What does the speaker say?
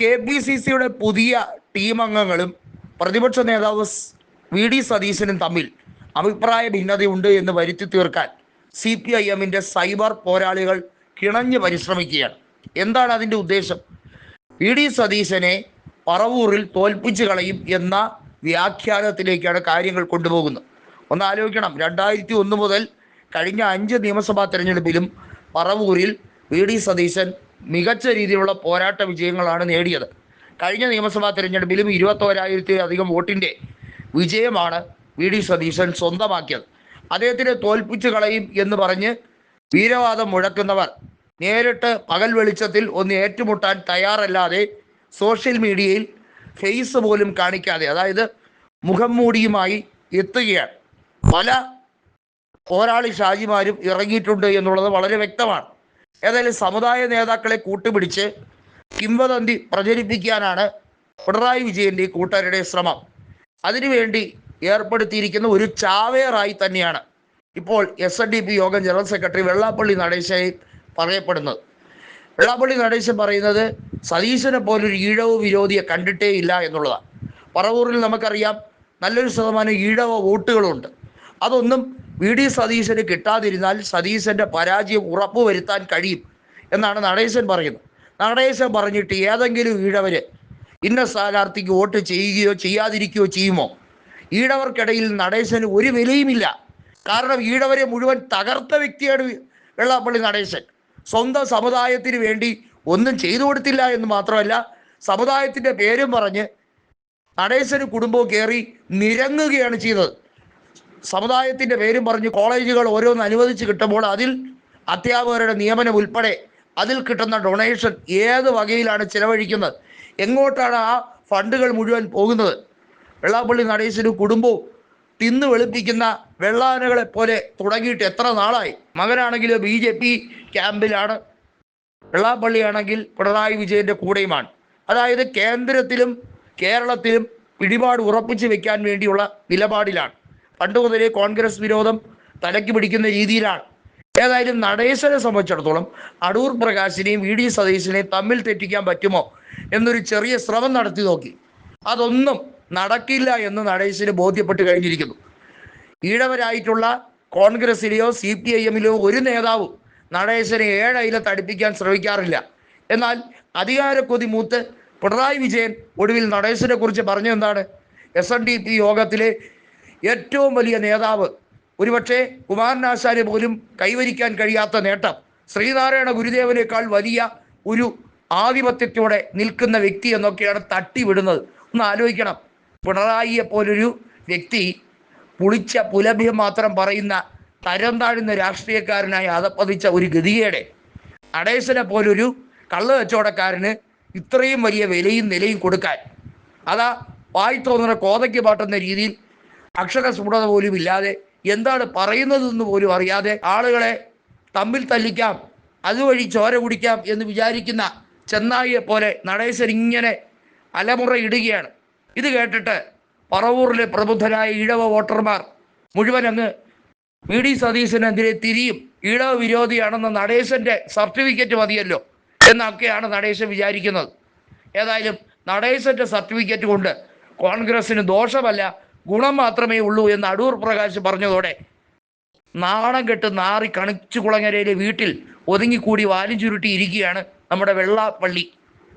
K P C സിയുടെ പുതിയ team അംഗങ്ങളും പ്രതിപക്ഷ നേതാവ് വി ഡി സതീശനും തമ്മിൽ അഭിപ്രായ ഭിന്നതയുണ്ട് എന്ന് വരുത്തി തീർക്കാൻ സി പി ഐ എമ്മിന്റെ സൈബർ പോരാളികൾ കിണഞ്ഞ് പരിശ്രമിക്കുകയാണ്. എന്താണ് അതിന്റെ ഉദ്ദേശം? വി ഡി സതീശനെ പറവൂറിൽ തോൽപ്പിച്ച് കളയും എന്ന വ്യാഖ്യാനത്തിലേക്കാണ് കാര്യങ്ങൾ കൊണ്ടുപോകുന്നത്. ഒന്ന് ആലോചിക്കണം. രണ്ടായിരത്തി ഒന്ന് മുതൽ കഴിഞ്ഞ അഞ്ച് നിയമസഭാ തെരഞ്ഞെടുപ്പിലും പറവൂരിൽ വി ഡി സതീശൻ മികച്ച രീതിയിലുള്ള പോരാട്ട വിജയങ്ങളാണ് നേടിയത്. കഴിഞ്ഞ നിയമസഭാ തെരഞ്ഞെടുപ്പിലും ഇരുപത്തോരായിരത്തി അധികം വോട്ടിന്റെ വിജയമാണ് വി ഡി സതീശൻ സ്വന്തമാക്കിയത്. അദ്ദേഹത്തിനെ തോൽപ്പിച്ചു കളയും എന്ന് പറഞ്ഞ് വീരവാദം മുഴക്കുന്നവർ നേരിട്ട് പകൽ വെളിച്ചത്തിൽ ഒന്ന് ഏറ്റുമുട്ടാൻ തയ്യാറല്ലാതെ സോഷ്യൽ മീഡിയയിൽ ഫേസ് പോലും കാണിക്കാതെ അതായത് മുഖം മൂടിയുമായി എത്തുകയാണ്. പല പോരാളി ഷാജിമാരും ഇറങ്ങിയിട്ടുണ്ട് എന്നുള്ളത് വളരെ വ്യക്തമാണ്. ഏതായാലും സമുദായ നേതാക്കളെ കൂട്ടുപിടിച്ച് കിംവദന്തി പ്രചരിപ്പിക്കാനാണ് പിണറായി വിജയന്റെ കൂട്ടരുടെ ശ്രമം. അതിനുവേണ്ടി ഏർപ്പെടുത്തിയിരിക്കുന്ന ഒരു ചാവേറായി തന്നെയാണ് ഇപ്പോൾ S N D P Yogam general secretary Vellappally നടേശായി പറയപ്പെടുന്നത്. വെള്ളാപ്പള്ളി നടേശൻ പറയുന്നത് സതീശനെ പോലൊരു ഈഴവ് വിരോധിയെ കണ്ടിട്ടേ ഇല്ല എന്നുള്ളതാണ്. പറവൂറിൽ നമുക്കറിയാം നല്ലൊരു ശതമാനം ഈഴവ വോട്ടുകളുണ്ട്. അതൊന്നും വി ഡി സതീശന് കിട്ടാതിരുന്നാൽ സതീശന്റെ പരാജയം ഉറപ്പുവരുത്താൻ കഴിയും എന്നാണ് നടേശൻ പറയുന്നത്. നടേശൻ പറഞ്ഞിട്ട് ഏതെങ്കിലും ഈഴവര് ഇന്ന സ്ഥാനാർത്ഥിക്ക് വോട്ട് ചെയ്യുകയോ ചെയ്യാതിരിക്കുകയോ ചെയ്യുമോ? ഈഴവർക്കിടയിൽ നടേശന് ഒരു വിലയുമില്ല. കാരണം ഈഴവരെ മുഴുവൻ തകർത്ത വ്യക്തിയാണ് വെള്ളാപ്പള്ളി നടേശൻ. സ്വന്തം സമുദായത്തിന് വേണ്ടി ഒന്നും ചെയ്തു കൊടുത്തില്ല എന്ന് മാത്രമല്ല സമുദായത്തിന്റെ പേരും പറഞ്ഞ് നടേശന് കുടുംബവും കയറി നിരങ്ങുകയാണ് ചെയ്തത്. സമുദായത്തിന്റെ പേരും പറഞ്ഞ് കോളേജുകൾ ഓരോന്ന് അനുവദിച്ച് കിട്ടുമ്പോൾ അതിൽ അധ്യാപകരുടെ നിയമനം ഉൾപ്പെടെ അതിൽ കിട്ടുന്ന ഡൊണേഷൻ ഏത് വകയിലാണ് ചിലവഴിക്കുന്നത്? എങ്ങോട്ടാണ് ആ ഫണ്ടുകൾ മുഴുവൻ പോകുന്നത്? വെള്ളാപ്പള്ളി നടേശനും കുടുംബവും തിന്നു വെളുപ്പിക്കുന്ന വെള്ളാനകളെ പോലെ തുടങ്ങിയിട്ട് എത്ര നാളായി? മകനാണെങ്കിൽ ബി ജെ പി ക്യാമ്പിലാണ്. വെള്ളാപ്പള്ളിയാണെങ്കിൽ പിണറായി വിജയന്റെ കൂടെയുമാണ്. അതായത് കേന്ദ്രത്തിലും കേരളത്തിലും പിടിപാട് ഉറപ്പിച്ചു വെക്കാൻ വേണ്ടിയുള്ള നിലപാടിലാണ്. പണ്ട് മുതലേ കോൺഗ്രസ് വിരോധം തലയ്ക്ക് പിടിക്കുന്ന രീതിയിലാണ്. ഏതായാലും നടേശനെ സംബന്ധിച്ചിടത്തോളം അടൂർ പ്രകാശിനെയും വി ഡി സതീശിനെയും തമ്മിൽ തെറ്റിക്കാൻ പറ്റുമോ എന്നൊരു ചെറിയ ശ്രമം നടത്തി നോക്കി. അതൊന്നും നടക്കില്ല എന്ന് നടേശന് ബോധ്യപ്പെട്ട് കഴിഞ്ഞിരിക്കുന്നു. ഈഴവരായിട്ടുള്ള കോൺഗ്രസിലെയോ സി പി ഐ എമ്മിലെയോ ഒരു നേതാവും നടേശനെ ഏഴയില തടിപ്പിക്കാൻ ശ്രമിക്കാറില്ല. എന്നാൽ അധികാരക്കൊതി മൂത്ത് പിണറായി വിജയൻ ഒടുവിൽ നടേശനെ കുറിച്ച് പറഞ്ഞെന്താണ് എസ് എൻ ഡി പി യോഗത്തിലെ ഏറ്റവും വലിയ നേതാവ്. ഒരുപക്ഷെ കുമാരനാശാന് പോലും കൈവരിക്കാൻ കഴിയാത്ത നേട്ടം. ശ്രീനാരായണ ഗുരുദേവനേക്കാൾ വലിയ ഒരു ആധിപത്യത്തോടെ നിൽക്കുന്ന വ്യക്തി എന്നൊക്കെയാണ് തട്ടിവിടുന്നത്. ഒന്ന് ആലോചിക്കണം. പിണറായിയെ പോലൊരു വ്യക്തി പുളിച്ച പുലഭ്യം മാത്രം പറയുന്ന തരം താഴ്ന്ന രാഷ്ട്രീയക്കാരനായി അതപ്പതിച്ച ഒരു ഗതികേടെ. അടേശനെ പോലൊരു കള്ള കച്ചവടക്കാരന് ഇത്രയും വലിയ വിലയും നിലയും കൊടുക്കാൻ. അതാ വായി തോന്നുന്ന കോതയ്ക്ക് പാട്ടുന്ന രീതിയിൽ അക്ഷര സ്ഫുടത പോലും ഇല്ലാതെ എന്താണ് പറയുന്നതെന്ന് പോലും അറിയാതെ ആളുകളെ തമ്മിൽ തല്ലിക്കാം അതുവഴി ചോര കുടിക്കാം എന്ന് വിചാരിക്കുന്ന ചെന്നായിയെ പോലെ നടേശൻ ഇങ്ങനെ അലമുറ ഇടുകയാണ്. ഇത് കേട്ടിട്ട് പറവൂറിലെ പ്രബുദ്ധരായ ഈഴവ വോട്ടർമാർ മുഴുവൻ അങ്ങ് വി. ഡി. സതീശനെതിരെ തിരിയും. ഈഴവ വിരോധിയാണെന്ന നടേശന്റെ സർട്ടിഫിക്കറ്റ് മതിയല്ലോ എന്നൊക്കെയാണ് നടേശൻ വിചാരിക്കുന്നത്. ഏതായാലും നടേശന്റെ സർട്ടിഫിക്കറ്റ് കൊണ്ട് കോൺഗ്രസിന് ദോഷമല്ല ഗുണം മാത്രമേ ഉള്ളൂ എന്ന് അടൂർ പ്രകാശ് പറഞ്ഞതോടെ നാണം കെട്ട് നാറി കണിച്ചു കുളങ്ങരയിലെ വീട്ടിൽ ഒതുങ്ങിക്കൂടി വാലും ചുരുട്ടി ഇരിക്കുകയാണ് നമ്മുടെ വെള്ളാപ്പള്ളി.